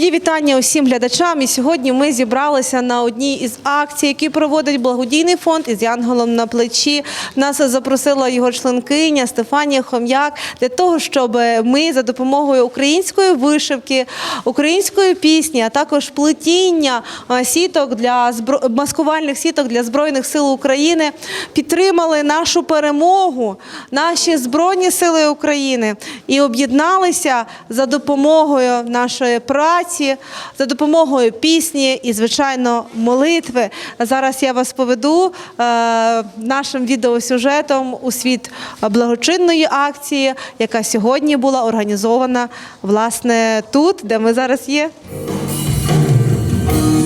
Мої вітання усім глядачам. І сьогодні ми зібралися на одній із акцій, які проводить благодійний фонд із Янголом на плечі. Нас запросила його членкиня Стефанія Хом'як для того, щоб ми за допомогою української вишивки, української пісні, а також плетіння сіток для маскувальних сіток для збройних сил України підтримали нашу перемогу, наші збройні сили України і об'єдналися за допомогою нашої праці, за допомогою пісні і, звичайно, молитви. Зараз я вас поведу е, нашим відеосюжетом у світ благочинної акції, яка сьогодні була організована власне тут, де ми зараз є.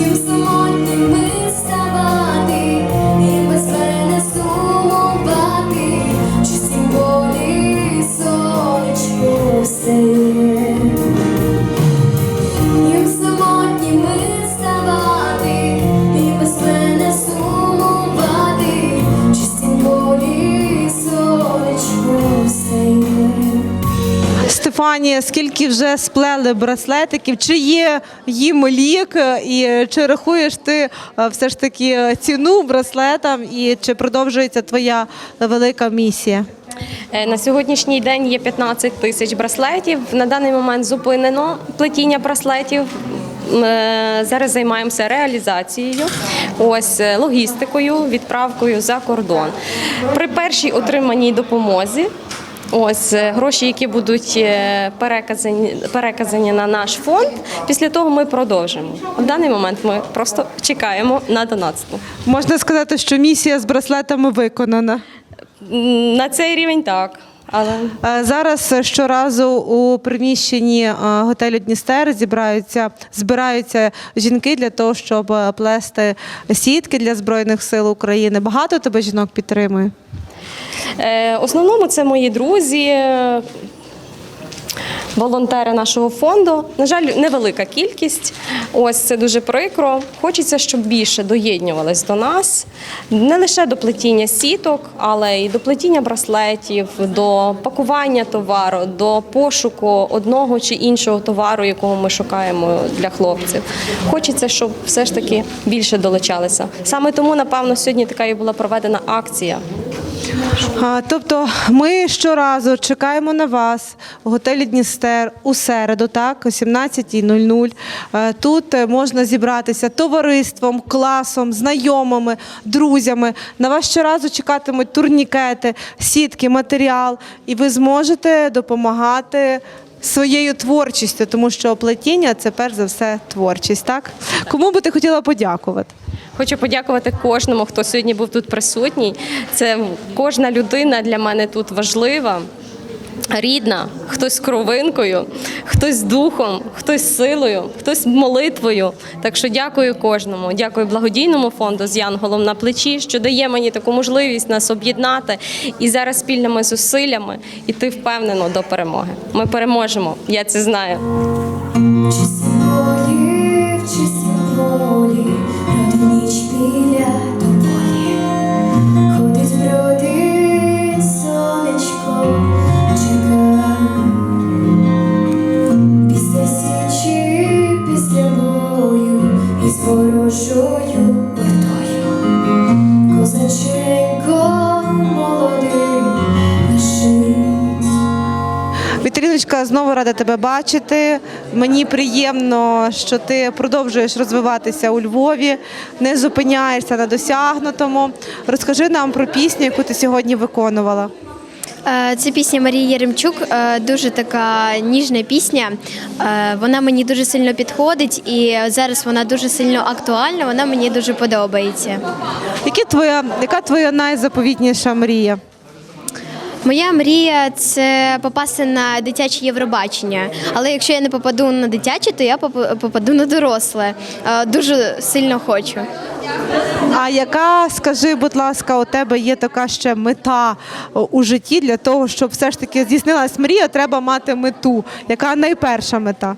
Їм самотніми Стефанія, скільки вже сплели браслетиків? Чи є їм лік? І чи рахуєш ти е, все ж таки ціну браслетам? І чи продовжується твоя велика місія? Е, На сьогоднішній день є 15 тисяч браслетів. На даний момент зупинено плетіння браслетів. М, е, Зараз займаємося реалізацією, ось логістикою, відправкою за кордон. При першій отриманій допомозі. Ось е, гроші, які будуть е, переказані, переказані на наш фонд. Після того ми продовжимо. В даний момент ми просто чекаємо на донатство. Можна сказати, що місія з браслетами виконана. На цей рівень так. Але Е, Зараз щоразу у приміщенні готелю Дністер зібраються, збираються жінки для того, щоб плести сітки для збройних сил України. Багато тебе жінок підтримує. Е, основному це мої друзі, е, волонтери нашого фонду. На жаль, невелика кількість. Ось це дуже прикро. Хочеться, щоб більше доєднувались до нас не лише до плетіння сіток, але й до плетіння браслетів, до пакування товару, до пошуку одного чи іншого товару, якого ми шукаємо для хлопців. Хочеться, щоб все ж таки більше долучалися. Саме тому, напевно, сьогодні така і була проведена акція. Тобто ми щоразу чекаємо на вас у готелі Дністер у середу, так, о 17.00. Е, Тут е, можна зібратися товариством, класом, знайомими, друзями. На вас щоразу чекатимуть турнікети, сітки, матеріал, і ви зможете допомагати. Своєю творчістю, тому що плетіння це перш за все творчість. Так кому би ти хотіла подякувати? Хочу подякувати кожному, хто сьогодні був тут присутній. Це кожна людина для мене тут важлива. Рідна, хтось з кровинкою, хтось з духом, хтось з силою, хтось молитвою. Так що дякую кожному. Дякую благодійному фонду з Янголом на плечі, що дає мені таку можливість нас об'єднати і зараз спільними зусиллями йти впевнено до перемоги. Ми переможемо. Я це знаю. Вітріночка, знову рада тебе бачити. Мені приємно, що ти продовжуєш розвиватися у Львові, не зупиняєшся на досягнутому. Розкажи нам про пісню, яку ти сьогодні виконувала. Е, Це пісня Марії Яремчук, е, дуже така ніжна пісня. Е, Вона мені дуже сильно підходить, і зараз вона дуже сильно актуальна. Вона мені дуже подобається. Яка твоя, яка твоя найзаповітніша мрія? Моя мрія це попасти на дитяче Євробачення. Але якщо я не попаду на дитяче, то я поп- попаду на доросле. Е, Дуже сильно хочу. А яка, скажи, будь ласка, у тебе є така ще мета у житті для того, щоб все ж таки здійснилась мрія, треба мати мету. Яка найперша мета?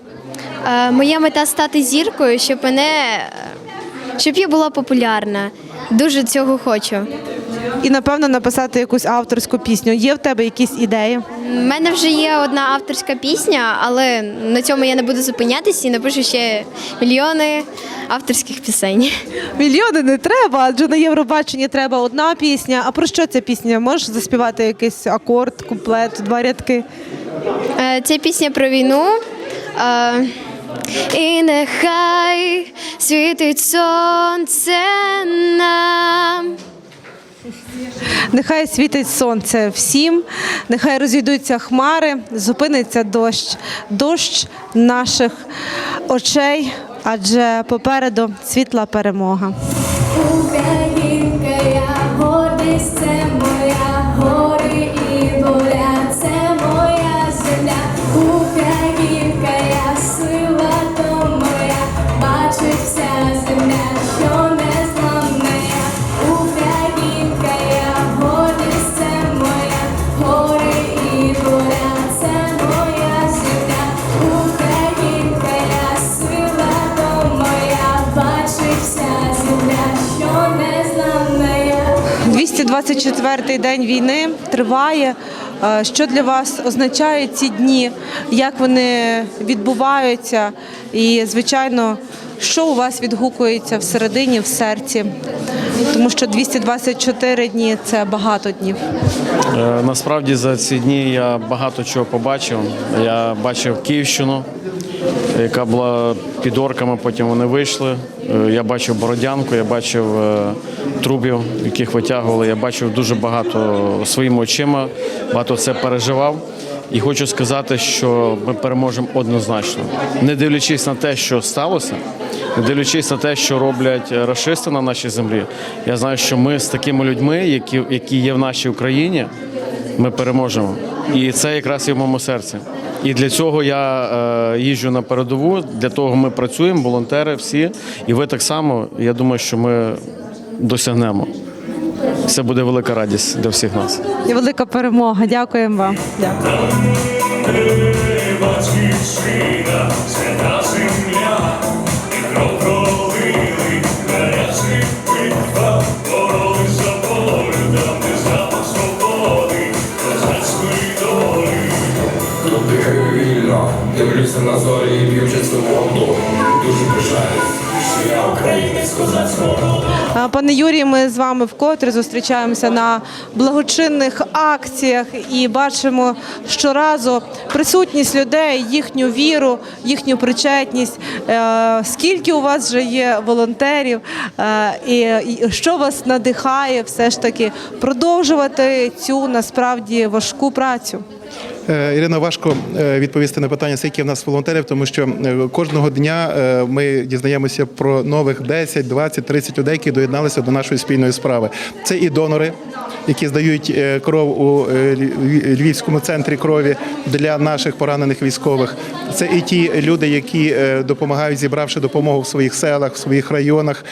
Е, Моя мета стати зіркою, щоб мене щоб я була популярна. Дуже цього хочу. І напевно написати якусь авторську пісню. Є в тебе якісь ідеї? У мене вже є одна авторська пісня, але на цьому я не буду зупинятися і напишу ще мільйони авторських пісень. Мільйони не треба, адже на Євробаченні треба одна пісня. А про що ця пісня? Можеш заспівати якийсь акорд, куплет, два рядки? Е, Це пісня про війну. Е, І нехай світить сонце нам. Нехай світить сонце всім, нехай розійдуться хмари, зупиниться дощ, дощ наших очей, адже попереду світла перемога. 224-й день війни триває. Е, Що для вас означають ці дні? Як вони відбуваються? І, звичайно, що у вас відгукується всередині, в серці? Тому що 224 дні це багато днів. Е, Насправді за ці дні я багато чого побачив. Я бачив Київщину, яка була під орками, потім вони вийшли. Е, Я бачив Бородянку, я бачив е, трубів, яких витягували. Я бачив дуже багато своїми очима, багато це переживав. І хочу сказати, що ми переможемо однозначно, не дивлячись на те, що сталося, не дивлячись на те, що роблять рашисти на нашій землі. Я знаю, що ми з такими людьми, які, які є в нашій Україні, ми переможемо. І це якраз є в моєму серці. І для цього я е, їжджу на передову, для того ми працюємо, волонтери всі. І ви так само. Я думаю, що ми досягнемо. Це буде велика радість для всіх нас. І велика перемога. Дякуємо вам. Дякую. Тут дихаю вільно, дивлюся на зорі і п'ю чисту воду. Дуже пишаюсь, що я українець козацького роду. Пане Юрію, ми з вами вкотре зустрічаємося на благочинних акціях і бачимо щоразу присутність людей, їхню віру, їхню причетність. Е, Скільки у вас вже є волонтерів, Е, і що вас надихає все ж таки продовжувати цю насправді важку працю? Е, Ірина, важко е, відповісти на питання, скільки в нас волонтерів, тому що е, кожного дня ми дізнаємося про нових 10, 20, 30 людей, які доєдналися до нашої спільної справи. Це і донори, які здають кров у Львівському центрі крові для наших поранених військових. Це і ті люди, які допомагають, зібравши допомогу в своїх селах, в своїх районах,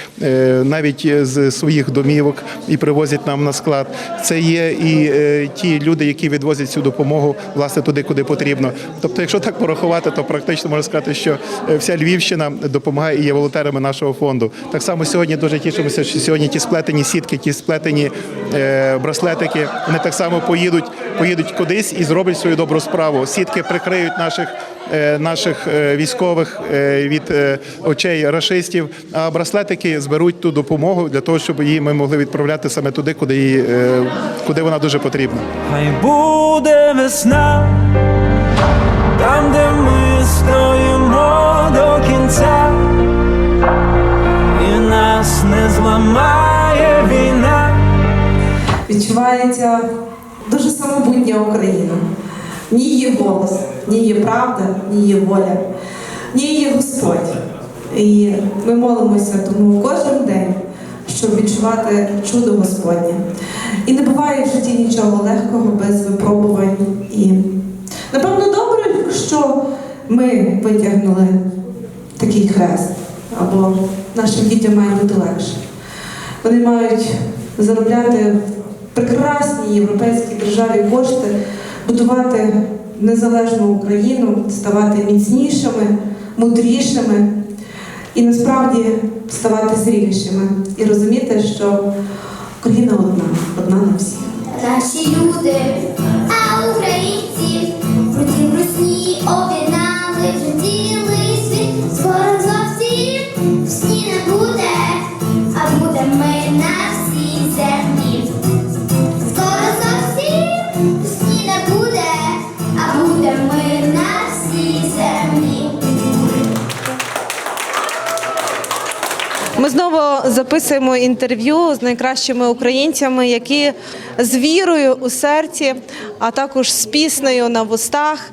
навіть з своїх домівок і привозять нам на склад. Це є і ті люди, які відвозять цю допомогу власне туди, куди потрібно. Тобто, якщо так порахувати, то практично можна сказати, що е, вся Львівщина допомагає і є волонтерами нашого фонду. Так само сьогодні дуже тішимося, що сьогодні ті сплетені сітки, ті сплетені е, браслетики, вони так само поїдуть, поїдуть кудись і зроблять свою добру справу. Сітки прикриють наших. Е, Наших е, військових е, від очей рашистів, а браслетики зберуть ту допомогу для того, щоб її ми могли відправляти саме туди, куди її, куди вона дуже потрібна. Хай буде весна, там, де ми стоїмо до кінця, і нас не зламає війна. відчувається дуже самобутня Україна. Ні її голос, ні її правда, ні її воля, ні її Господь. І ми молимося тому кожен день, щоб відчувати чудо Господнє. І не буває в житті нічого легкого без випробувань. І напевно добре, що ми витягнули такий хрест, або нашим дітям має бути легше. Вони мають заробляти в прекрасній європейській державі кошти, будувати незалежну Україну, ставати міцнішими, мудрішими і насправді ставати зрілішими. І розуміти, що Україна одна, одна на всіх. Наші люди, Ми знову записуємо інтерв'ю з найкращими українцями, які з вірою у серці, а також з піснею на вустах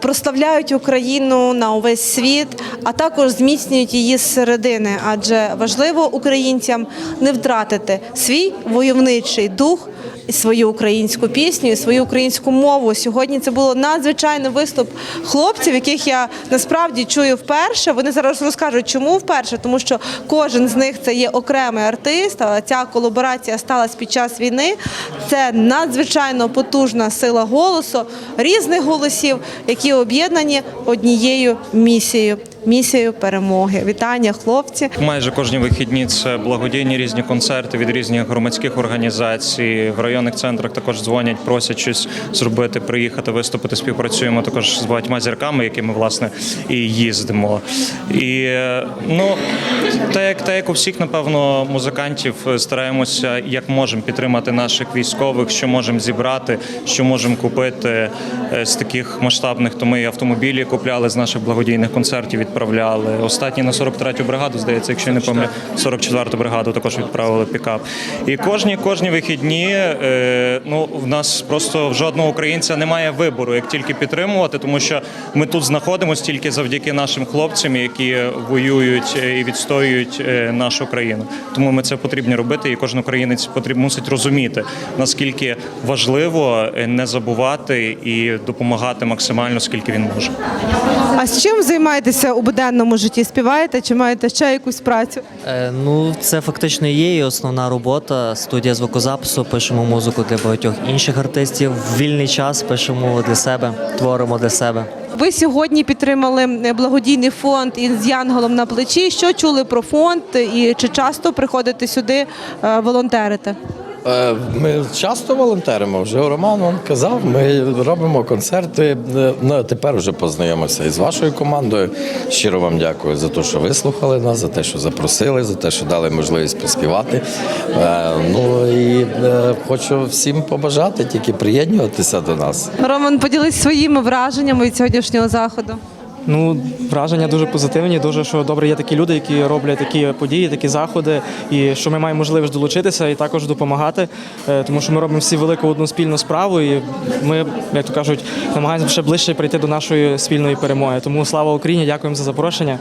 прославляють Україну на увесь світ, а також зміцнюють її зсередини. Адже важливо українцям не втратити свій войовничий дух. І свою українську пісню, і свою українську мову. Сьогодні це було надзвичайний виступ хлопців, яких я насправді чую вперше. Вони зараз розкажуть, чому вперше, тому що кожен з них це є окремий артист. А ця колаборація сталася під час війни. Це надзвичайно потужна сила голосу, різних голосів, які об'єднані однією місією місією перемоги. Вітання, хлопці. Майже кожні вихідні це благодійні різні концерти від різних громадських організацій. В районних центрах також дзвонять, просять щось зробити, приїхати, виступити. Співпрацюємо також з багатьма зірками, якими власне і їздимо. І ну так як так як у всіх, напевно, музикантів е, стараємося як можемо підтримати наших військових, що можемо зібрати, що можемо купити е, з таких масштабних. То ми автомобілі купляли з наших благодійних концертів, відправляли. Останні на 43-ю бригаду, здається, якщо я не пам'ятаю, 44-ту бригаду також відправили пікап. І кожні кожні вихідні, е, ну в нас просто в жодного українця немає вибору, як тільки підтримувати, тому що ми тут знаходимося тільки завдяки нашим хлопцям, які воюють е, і відстоюють е, нашу країну. Тому ми це потрібно робити, і кожен українець потріб, мусить розуміти, наскільки важливо не забувати і допомагати максимально, скільки він може. А з чим займаєтеся у буденному житті? Співаєте чи маєте ще якусь працю? Е, ну, це фактично є і основна робота. Студія звукозапису, пишемо музику для багатьох інших артистів. В вільний час пишемо для себе, творимо для себе. Ви сьогодні підтримали благодійний фонд із Янголом на плечі. Що чули про фонд і чи часто приходите сюди е, волонтерити? Е, Ми часто волонтеримо. Вже Роман вам казав. Ми робимо концерти. Е, Ну тепер вже познайомився із вашою командою. Щиро вам дякую за те, що вислухали нас, за те, що запросили, за те, що дали можливість поспівати. Е, Ну і хочу всім побажати тільки приєднуватися до нас. Роман, поділись своїми враженнями від сьогоднішнього заходу. Ну, враження дуже позитивні. Дуже що добре є такі люди, які роблять такі події, такі заходи, і що ми маємо можливість долучитися і також допомагати, е, тому що ми робимо всі велику одну спільну справу, і ми, як то кажуть, намагаємося ще ближче прийти до нашої спільної перемоги. Тому слава Україні! Дякуємо за запрошення.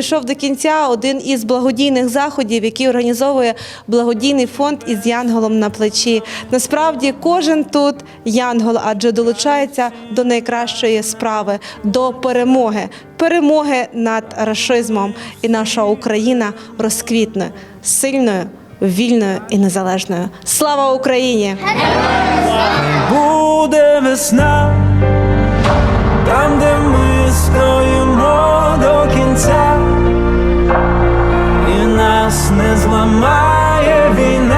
підійшов до кінця один із благодійних заходів, який організовує благодійний фонд із Янголом на плечі. Насправді, кожен тут янгол, адже долучається до найкращої справи, до перемоги, перемоги над рашизмом, і наша Україна розквітне сильною, вільною і незалежною. Слава Україні! Буде весна, там де ми стоїмо до кінця не зламає він.